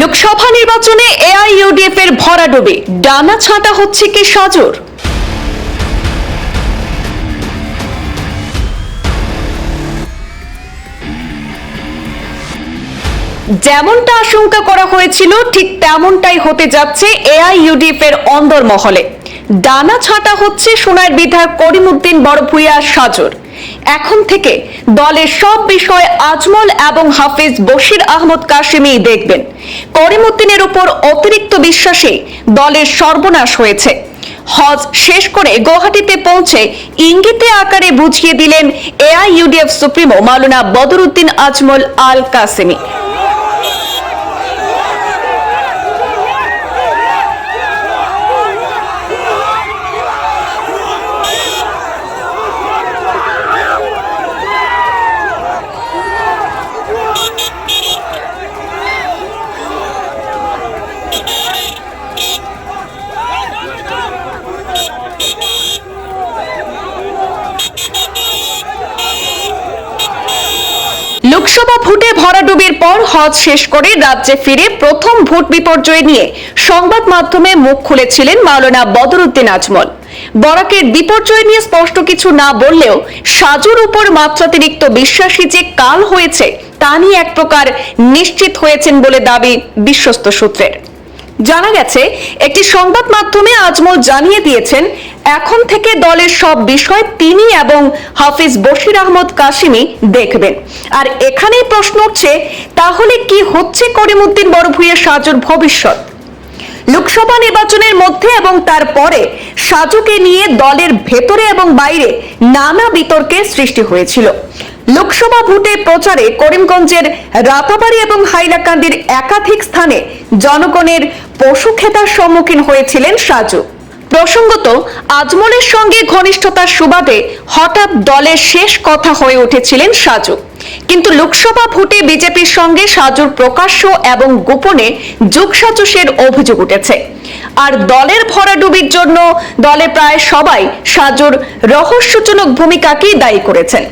লোকসভা নির্বাচনে এআইইউডিএফ এর ভরাডোবে ডানা ছাঁটা হচ্ছে কি সাজর? যেমনটা আশঙ্কা করা হয়েছিল, ঠিক তেমনটাই হতে যাচ্ছে এআইইউডিএফ এর অন্দর মহলে ডানা ছাঁটা হচ্ছে সোনার বিধায়ক করিমউদ্দিন বড়ভূয়া সাজর। এখন থেকে দলের সব বিষয় আজমল এবং হাফিজ বশির আহমদ কাশিমি দেখবেন। করিমউদ্দিনের উপর অতিরিক্ত বিশ্বাসে দলের সর্বনাশ হয়েছে। হজ শেষ করে গৌহাটিতে পৌঁছে ইঙ্গিতে আকারে বুঝিয়ে দিলেন এআইইউডিএফ সুপ্রিমো মাওলানা বদরুদ্দিন আজমল আল কাসেমি লোকসভা ভোটে ভরাডুবির পর হজ শেষ করে রাজ্যে ফিরে প্রথম ভোট বিপর্যয় নিয়ে সংবাদ মাধ্যমে মুখ খুলেছিলেন মাওলানা বদরুদ্দিন আজমল। বরাকের বিপর্যয় নিয়ে স্পষ্ট কিছু না বললেও সাজুর উপর মাত্রাতিরিক্ত বিশ্বাসী যে কাল হয়েছে, তা নিয়ে এক প্রকার নিশ্চিত হয়েছেন বলে দাবি বিশ্বস্ত সূত্রের। জানা গেছে, একটি সংবাদ মাধ্যমে আজমল জানিয়ে দিয়েছেন, এখন থেকে দলের সব বিষয় তিনি এবং হাফিজ বশির আহমদ কাশিমি দেখবেন। আর এখানেই প্রশ্ন উঠছে, তাহলে কি হচ্ছে করিমউদ্দিন বড়ভূয়ের সাজুর ভবিষ্যৎ? লোকসভা নির্বাচনের মধ্যে এবং তারপরে সাজুকে নিয়ে দলের ভেতরে এবং বাইরে নানা বিতর্কের সৃষ্টি হয়েছিল। লোকসভা ভোটে প্রচারে করিমগঞ্জের রাতাবাড়ি এবং হাইলাকান্দির একাধিক স্থানে জনগণের পশু খেতার সম্মুখীন হয়েছিলেন সাজু। প্রসঙ্গত, আজমলের সঙ্গে ঘনিষ্ঠতার সুবাদে হঠাৎ দলের শেষ কথা হয়ে উঠেছিলেন সাজু। কিন্তু লোকসভা ভোটে বিজেপির সঙ্গে সাজুর প্রকাশ্য এবং গোপনে যোগসাজসের অভিযোগ উঠেছে। আর দলের ভরাডুবির জন্য দলে প্রায় সবাই সাজুর রহস্যজনক ভূমিকাকেই দায়ী করেছেন।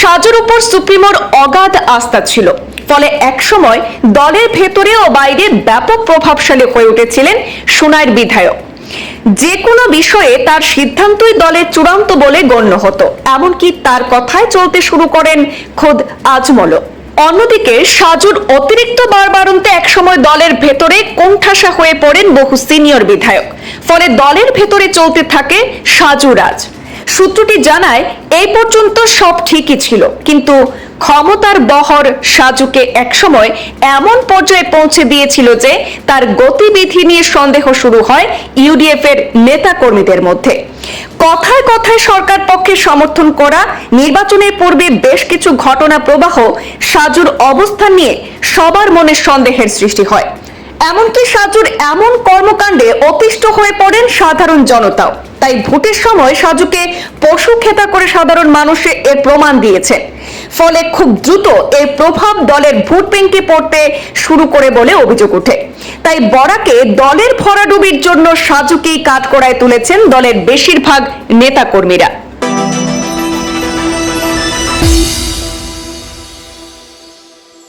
সাজুর উপর সুপ্রিমোর অগাধ আস্থা ছিল। ফলে একসময় দলের ভেতরে ও বাইরে ব্যাপক প্রভাবশালী হয়ে উঠেছিলেন সোনার বিধায়ক। যে কোনো বিষয়ে তার সিদ্ধান্তই দলের চূড়ান্ত বলে গণ্য হতো। এমনকি তার কথায় চলতে শুরু করেন খোদ আজমলও। অন্যদিকে সাজুর অতিরিক্ত বারবারন্তে একসময় দলের ভেতরে কোণঠাসা হয়ে পড়েন বহু সিনিয়র বিধায়ক। ফলে দলের ভেতরে চলতে থাকে সাজু রাজ। সূত্রটি জানায়, এই পর্যন্ত সব ঠিকই ছিল। কিন্তু ক্ষমতার বহর সাজুকে একসময় এমন পর্যায়ে পৌঁছে দিয়েছিল যে, তার গতিবিধি নিয়ে সন্দেহ শুরু হয় ইউডিএফ এর নেতা কর্মীদের মধ্যে। কথায় কথায় সরকার পক্ষে সমর্থন করা, নির্বাচনের পূর্বে বেশ কিছু ঘটনা প্রবাহ সাজুর অবস্থান নিয়ে সবার মনে সন্দেহের সৃষ্টি হয়। এমনকি সাজুর এমন কর্মকাণ্ডে অতিষ্ঠ হয়ে পড়েন সাধারণ জনতাও। তাই ভোটের সময় সাজুকে পশু খেতা করে সাধারণ মানুষে এর প্রমাণ দিয়েছে। ফলে খুব দ্রুত এই প্রভাব দলের ভোট ব্যাংকে পড়তে শুরু করে বলে অভিযোগ ওঠে। তাই বরাকে দলের ভরাডুবির জন্য সাজুকেই কাঠকড়ায় তুলেছেন দলের বেশিরভাগ নেতাকর্মীরা।